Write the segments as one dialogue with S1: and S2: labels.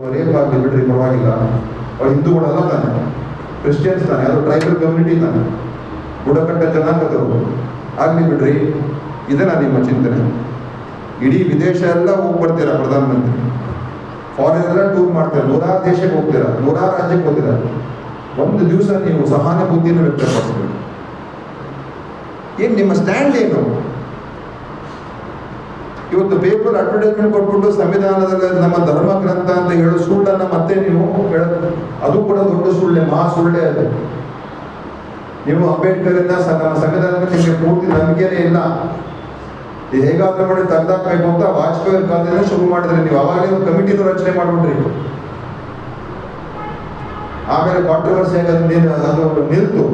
S1: ಆಗಲಿ ಬಿಡ್ರಿ, ಪರವಾಗಿಲ್ಲ. ಅವ್ರು ಹಿಂದೂಗಳಲ್ಲ ತಾನೆ. ಕ್ರಿಶ್ಚಿಯನ್ಸ್ ತಾನೆ, ಅದು ಟ್ರೈಬಲ್ ಕಮ್ಯುನಿಟಿ ತಾನೆ. ಬುಡಕಟ್ಟ ಜನಾಂಗದವರು ಆಗ್ಲಿ ಬಿಡ್ರಿ ಇದನ್ನ ನಿಮ್ಮ ಚಿಂತನೆ. ಇಡೀ ವಿದೇಶ ಎಲ್ಲ ಹೋಗಿ ಬರ್ತೀರಾ ಪ್ರಧಾನಮಂತ್ರಿ? ಫಾರಿನ್ ಎಲ್ಲ ಟೂರ್ ಮಾಡ್ತೀರಾ? ನೂರಾರು ದೇಶಕ್ಕೆ ಹೋಗ್ತೀರಾ? ನೂರಾರು ರಾಜ್ಯಕ್ಕೆ ಹೋಗ್ತೀರಾ? ಒಂದು ದಿವಸ ನೀವು ಸಹಾನುಭೂತಿಯನ್ನು ವ್ಯಕ್ತಪಡಿಸ್ಬೇಕು. ಏನು ನಿಮ್ಮ ಸ್ಟ್ಯಾಂಡ್ ಏನು? ಇವತ್ತು ಪೇಪರ್ ಅಡ್ವರ್ಟೈಸ್ಮೆಂಟ್ ಕೊಟ್ಬಿಟ್ಟು ಸಂವಿಧಾನದಲ್ಲಿ ನಮ್ಮ ಧರ್ಮ ಗ್ರಂಥ ಅಂತ ಹೇಳೋ ಸುಳ್ಳನ್ನ ಮತ್ತೆ ನೀವು ಅದು ಕೂಡ ದೊಡ್ಡ ಸುಳ್ಳೆ, ಮಹಾ ಸುಳ್ಳೆ ಅದು. ನೀವು ಅಂಬೇಡ್ಕರ್ ಇಂದ ನಮ್ಮ ಸಂವಿಧಾನಕ್ಕೆ ನಿಮಗೆ ಪೂರ್ತಿ ನಂಬಿಕೆನೇ ಇಲ್ಲ. ಹೇಗಾದ್ರೂ ಮಾಡಿ ತಂದಾಕ್ಬೇಕು ಅಂತ ವಾಜಪೇಯಿ ಕಾಲದಿಂದ ಶುರು ಮಾಡಿದ್ರಿ ನೀವು ಅವಾಗಲೇ ಒಂದು ಕಮಿಟಿದು ರಚನೆ ಮಾಡ್ಬಿಟ್ರಿ. ಆಮೇಲೆ ಕಾಂಟ್ರವರ್ಸಿ ಆಗಿ ಅದು ನಿಲ್ತು.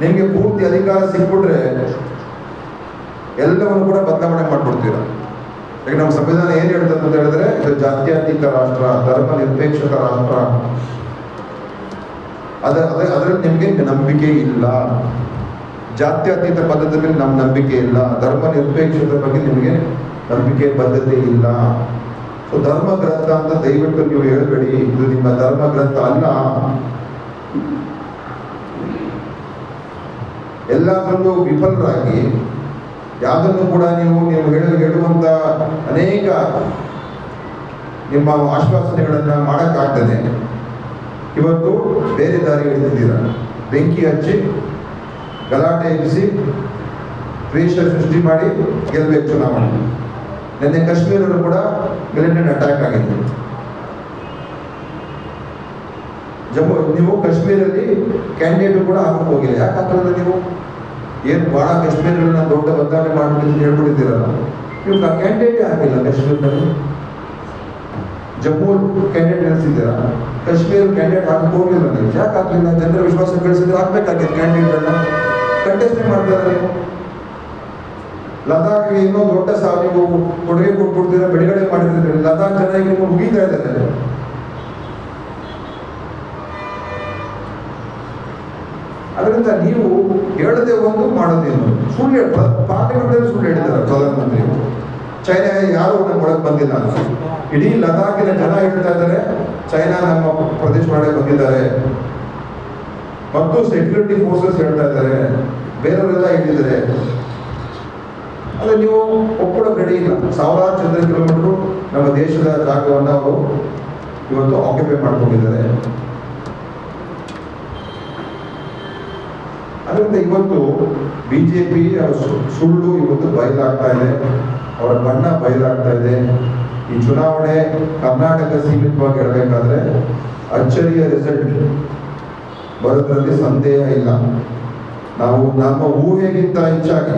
S1: ನಿಮಗೆ ಪೂರ್ತಿ ಅಧಿಕಾರ ಸಿಕ್ಬಿಟ್ರೆ ಎಲ್ಲವನ್ನು ಕೂಡ ಬದಲಾವಣೆ ಮಾಡ್ಬಿಡ್ತೀರ? ಈಗ ನಮ್ಮ ಸಂವಿಧಾನ ಏನು ಹೇಳ್ತದೆ ಅಂತ ಹೇಳಿದ್ರೆ, ಇದು ಜಾತ್ಯಾತೀತ ರಾಷ್ಟ್ರ ಧರ್ಮ ನಿರ್ಪೇಕ್ಷಕ ರಾಷ್ಟ್ರ. ಅದ ಅದೇ ಅದರಲ್ಲಿ ನಿಮಗೆ ನಂಬಿಕೆ ಇಲ್ಲ. ಜಾತ್ಯಾತೀತ ಪದ್ಧತಿ ಮೇಲೆ ನಮ್ಮ ನಂಬಿಕೆ ಇಲ್ಲ. ಧರ್ಮ ನಿರ್ಪೇಕ್ಷದ ಬಗ್ಗೆ ನಿಮಗೆ ನಂಬಿಕೆ ಬದ್ಧತೆ ಇಲ್ಲ. ಸೊ ಧರ್ಮ ಗ್ರಂಥ ಅಂತ ದಯವಿಟ್ಟು ನೀವು ಹೇಳಬೇಡಿ. ಇದು ನಿಮ್ಮ ಧರ್ಮ ಗ್ರಂಥ ಅಲ್ಲ. ಎಲ್ಲದರಲ್ಲೂ ವಿಫಲರಾಗಿ ಯಾವುದನ್ನು ಕೂಡ ನೀವು ನೀವು ಹೇಳು ಹೇಳುವಂತ ಅನೇಕ ನಿಮ್ಮ ಆಶ್ವಾಸನೆಗಳನ್ನು ಮಾಡೋಕ್ಕಾಗ್ತದೆ. ಇವತ್ತು ಬೇರೆ ದಾರಿ ಹಿಡಿದಿದ್ದೀರ? ಬೆಂಕಿ ಹಚ್ಚಿ, ಗಲಾಟೆ ಎಬ್ಬಿಸಿ ದ್ವೇಷ ಸೃಷ್ಟಿ ಮಾಡಿ ಗೆಲ್ಬೇಕು ಚುನಾವಣೆ. ನಿನ್ನೆ ಕಾಶ್ಮೀರಲ್ಲೂ ಕೂಡ ಮಿಲಿಟೆಂಟ್ ಅಟ್ಯಾಕ್ ಆಗಿದೆ ಜಮ್ಮು, ನೀವು ಕಾಶ್ಮೀರಲ್ಲಿ ಕ್ಯಾಂಡಿಡೇಟ್ ಕೂಡ ಹಾಕಕ್ಕೆ ಹೋಗಿಲ್ಲ. ಯಾಕೆ ನೀವು? ಏನು ಭಾಳ ಕಾಶ್ಮೀರಗಳನ್ನ ದೊಡ್ಡ ಬದಲಾವಣೆ ಮಾಡ್ಬಿಟ್ಟು ಅಂತ ಹೇಳ್ಬಿಟ್ಟಿದ್ದೀರಲ್ಲ ನೀವು? ಕ್ಯಾಂಡಿಡೇಟೇ ಆಗಿಲ್ಲ ಕಾಶ್ಮೀರದಲ್ಲಿ? ಜಮ್ಮು ಕ್ಯಾಂಡಿಡೇಟ್ ನಿಲ್ಲಿಸಿದ್ದೀರಾ ಕಾಶ್ಮೀರ ಕ್ಯಾಂಡಿಡೇಟ್ ಹಾಕಿ ಹೋಗಿಲ್ಲ ನೀವು. ಯಾಕೆ ಹಾಕಲಿಲ್ಲ? ಜನರ ವಿಶ್ವಾಸ ಗಳಿಸಿದ್ರೆ ಹಾಕ್ಬೇಕಾಗಿತ್ತು ಕ್ಯಾಂಡಿಡೇಟ್ಗಳನ್ನ ಕಂಟೆಸ್ಟೇ ಮಾಡ್ತಾರೆ ನೀವು ಲದಾಖ್ಗೆ ಇನ್ನೊಂದು ದೊಡ್ಡ ಸಾವು ಕೊಡುಗೆ ಕೊಟ್ಬಿಡ್ತೀರಾ? ಬಿಡುಗಡೆ ಮಾಡಿದ್ರೆ ಲದಾಖ್ ಜನ ಈಗ ಮುಗಿತಾ ಇದ್ದಾರೆ ಅದರಿಂದ ನೀವು ಹೇಳದೆ ಒಂದು ಮಾಡೋದೇ ಸುಳ್ಳು ಪಾರ್ಲಿಮೆಂಟಲ್ಲಿ ಸುಳ್ಳು ಹೇಳಿದ್ದಾರೆ ಪ್ರಧಾನಮಂತ್ರಿ ಚೈನಾ ಯಾರು ನಮ್ಮ ಒಳಗೆ ಬಂದಿಲ್ಲ. ಇಡೀ ಲದಾಖಿನ ಜನ ಹೇಳ್ತಾ ಇದ್ದಾರೆ, ಚೈನಾ ನಮ್ಮ ಪ್ರದೇಶ ಒಳಗೆ ಬಂದಿದ್ದಾರೆ. ಮತ್ತು ಸೆಕ್ಯೂರಿಟಿ ಫೋರ್ಸಸ್ ಹೇಳ್ತಾ ಇದ್ದಾರೆ, ಬೇರೆಯವರೆಲ್ಲ ಹೇಳಿದ್ದಾರೆ. ಆದರೆ ನೀವು ಒಪ್ಕೊಳ್ಳೋಕೆ ಗಡಿ ಇಲ್ಲ. ಸಾವಿರಾರು ಚದರ ಕಿಲೋಮೀಟರ್ ನಮ್ಮ ದೇಶದ ಜಾಗವನ್ನು ಅವರು ಇವತ್ತು ಆಕ್ಯುಪೈ ಮಾಡ್ಕೊಂಡಿದ್ದಾರೆ. ಅದರಿಂದ ಇವತ್ತು ಬಿಜೆಪಿ ಸುಳ್ಳು ಇವತ್ತು ಬಯಲಾಗ್ತಾ ಇದೆ. ಅವರ ಬಣ್ಣ ಬಯಲಾಗ್ತಾ ಇದೆ. ಈ ಚುನಾವಣೆ ಕರ್ನಾಟಕ ಸೀಮಿತವಾಗಿ ಇರಬೇಕಾದ್ರೆ ಅಚ್ಚರಿಯ ರಿಸಲ್ಟ್ ಬರೋದ್ರಲ್ಲಿ ಸಂದೇಹ ಇಲ್ಲ. ನಾವು, ನಮ್ಮ ಊಹೆಗಿಂತ ಹೆಚ್ಚಾಗಿ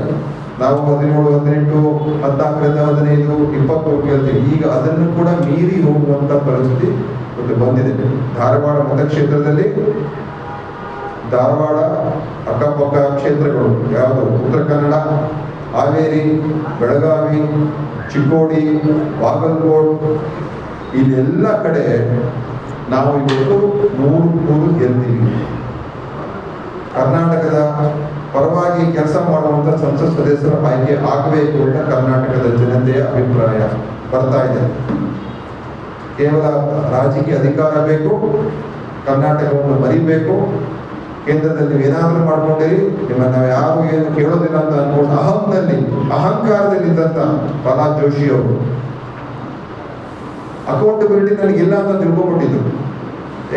S1: ನಾವು ಹದಿನೇಳು, ಹದಿನೆಂಟು, ಹದಿನಾಲ್ಕರಿಂದ ಹದಿನೈದು, ಇಪ್ಪತ್ತು ಕೇಳ್ತೀವಿ ಈಗ ಅದನ್ನು ಕೂಡ ಮೀರಿ ಹೋಗುವಂತ ಪರಿಸ್ಥಿತಿ ಬಂದಿದೆ. ಧಾರವಾಡ ಮತಕ್ಷೇತ್ರದಲ್ಲಿ ಧಾರವಾಡ ಅಕ್ಕಪಕ್ಕ ಕ್ಷೇತ್ರಗಳು, ಯಾವುದು? ಉತ್ತರ ಕನ್ನಡ, ಹಾವೇರಿ, ಬೆಳಗಾವಿ, ಚಿಕ್ಕೋಡಿ, ಬಾಗಲಕೋಟ್ ಇಲ್ಲೆಲ್ಲ ಕಡೆ ನಾವು ಇವತ್ತು ನೂರು ನೂರು ಗೆಲ್ತೀವಿ. ಕರ್ನಾಟಕದ ಪರವಾಗಿ ಕೆಲಸ ಮಾಡುವಂತ ಸಂಸತ್ ಸದಸ್ಯರ ಆಯ್ಕೆ ಆಗಬೇಕು ಅಂತ ಕರ್ನಾಟಕದ ಜನತೆಯ ಅಭಿಪ್ರಾಯ ಬರ್ತಾ ಇದೆ. ಕೇವಲ ರಾಜಕೀಯ ಅಧಿಕಾರ ಬೇಕು, ಕರ್ನಾಟಕವನ್ನು ಮರಿಬೇಕು ಕೇಂದ್ರದಲ್ಲಿ ನೀವು ಏನಾದರೂ ಮಾಡ್ಕೊಂಡಿರಿ, ನಿಮ್ಮ ನಾವು ಯಾರು ಏನು ಕೇಳೋದಿಲ್ಲ ಅಂತ ಅನ್ಕೊಂಡು ಅಹಂನಲ್ಲಿ, ಅಹಂಕಾರದಲ್ಲಿ ಇದ್ದಂತ ಪ್ರಹ್ಲಾದ್ ಜೋಶಿ ಅವರು ಅಕೌಂಟಬಿಲಿಟಿ ಇಲ್ಲ ಅಂತ ತಿಳ್ಕೊಂಡ್ಬಿಟ್ಟಿದ್ರು.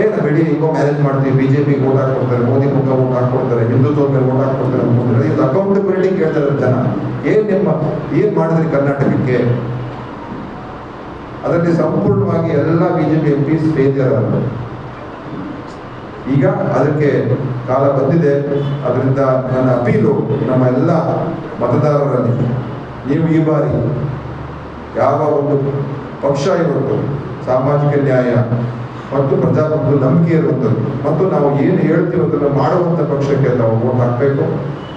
S1: ಏನ ಬಿಡಿ ಹಿಂಗೋ ಮ್ಯಾನೇಜ್ ಮಾಡ್ತೀವಿ ಬಿಜೆಪಿ ಓಟ್ ಹಾಕೊಡ್ತಾರೆ ಮೋದಿ ಮುಖ ಓಟ್ ಹಾಕೊಡ್ತಾರೆ ಹಿಂದುತ್ವದ ಮೇಲೆ ಓಟ್ ಹಾಕೊಡ್ತಾರೆ ಇದು ಅಕೌಂಟಬಿಲಿಟಿ ಕೇಳ್ತಾರೆ ಜನ. ಏನ್ ನಿಮ್ಮ, ಏನ್ ಮಾಡಿದ್ರಿ ಕರ್ನಾಟಕಕ್ಕೆ? ಅದರಲ್ಲಿ ಸಂಪೂರ್ಣವಾಗಿ ಎಲ್ಲ ಬಿಜೆಪಿ ಎಂ ಪಿ ಫೇಲಿಯರ್ ಈಗ ಅದಕ್ಕೆ ಕಾಲ ಬಂದಿದೆ. ಅದರಿಂದ ನನ್ನ ಅಪೀಲು ನಮ್ಮ ಎಲ್ಲ ಮತದಾರರಲ್ಲಿ, ನೀವು ಈ ಬಾರಿ ಯಾವ ಒಂದು ಪಕ್ಷ ಇರುವಂಥದ್ದು ಸಾಮಾಜಿಕ ನ್ಯಾಯ ಮತ್ತು ಪ್ರಜಾಪ್ರಭುತ್ವ ನಂಬಿಕೆ ಇರುವಂಥದ್ದು, ಮತ್ತು ನಾವು ಏನು ಹೇಳ್ತೀವಿ ಅದನ್ನು ಮಾಡುವಂಥ ಪಕ್ಷಕ್ಕೆ ನಾವು ವೋಟ್ ಹಾಕಬೇಕು.